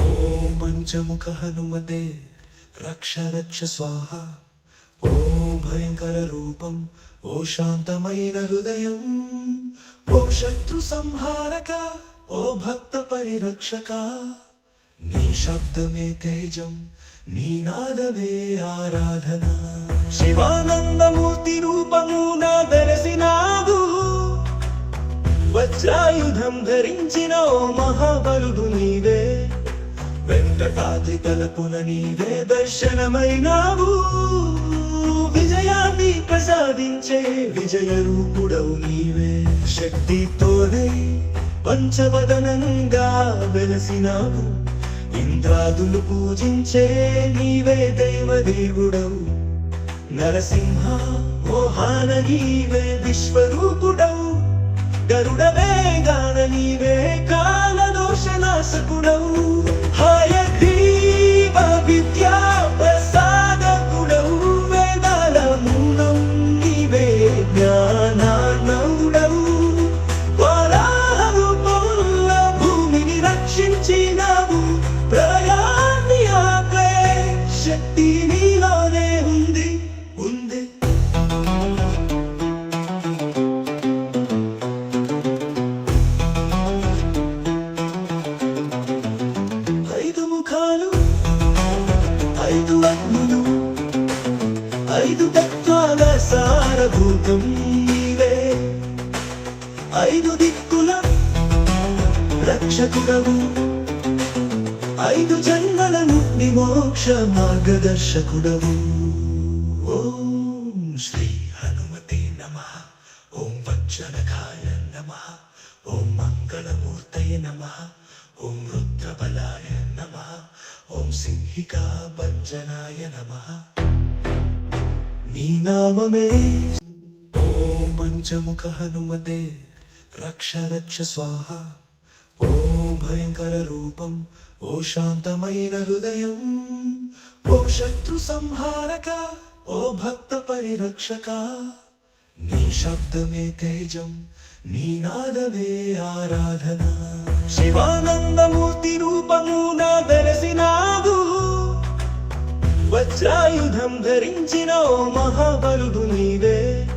ఓం పంచముఖ హనుమతే రక్ష రక్ష స్వాహ. ఓం భయంకర రూపం ఓ శాంతమైన హృదయం. ఓ శత్రు సంహారక ఓ భక్త పరిరక్షక. నీ శబ్దమే తేజం నీ నాదమే ఆరాధన. శివానందమూర్తి రూపము నా దరసినాగు వజ్రాయుధం ధరించిన ఓ మహాబలుడు నీవే. వెంకటాద్రి తలపున నీవే దర్శనమైనావు. విజయాన్ని ప్రసాదించే విజయ రూపుడవు నీవే. శక్తితోనే పంచవదనంగా వెలసినావు. ఇంద్రాదులు పూజించే నీవే దైవదేవుడవు. నరసింహ మోహాన నీవే విశ్వరూపుడవు. கருடவே ఐదు అన్నులు ఐదు తత్వాల సారభూతం నీవే. ఐదు దిక్కుల రక్షకుడవు ఐదు జన్మల నుండి మోక్ష మార్గదర్శకుడవు. ఓం శ్రీ హనుమతే నమ ఓం వజ్రనఖాయ నమ ఓం మంగళమూర్తయ నమ ఓం రుద్రబలాయ నమ ఓం సింహికా భంజనాయ నమ. నీ నామమే. ఓం పంచముఖ హనుమతే. రక్ష రక్ష స్వాహ. ఓం భయంకర రూపం. ఓ శాంతమైన హృదయం. ఓ శత్రు సంహారక. ఓ భక్త పరిరక్షక. నీ శబ్దమే తేజం. నీ నాదమే ఆరాధన. శివానందమూర్తి రూపము వజ్రాయుధం ధరించిన ఓ మహాబలుడు నీవే.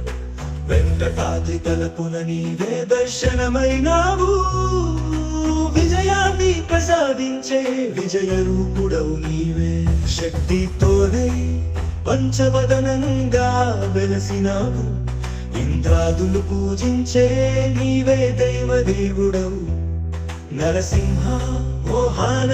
వెంకటాద్రి తలపున నీవే దర్శనమైనావు. విజయాన్ని ప్రసాదించే విజయ రూపుడవు నీవే. శక్తితోనే పంచవదనంగా వెలసినావు. ఇంద్రాదులు పూజించే నీవే దైవదేవుడవు. నరసింహ మోహాన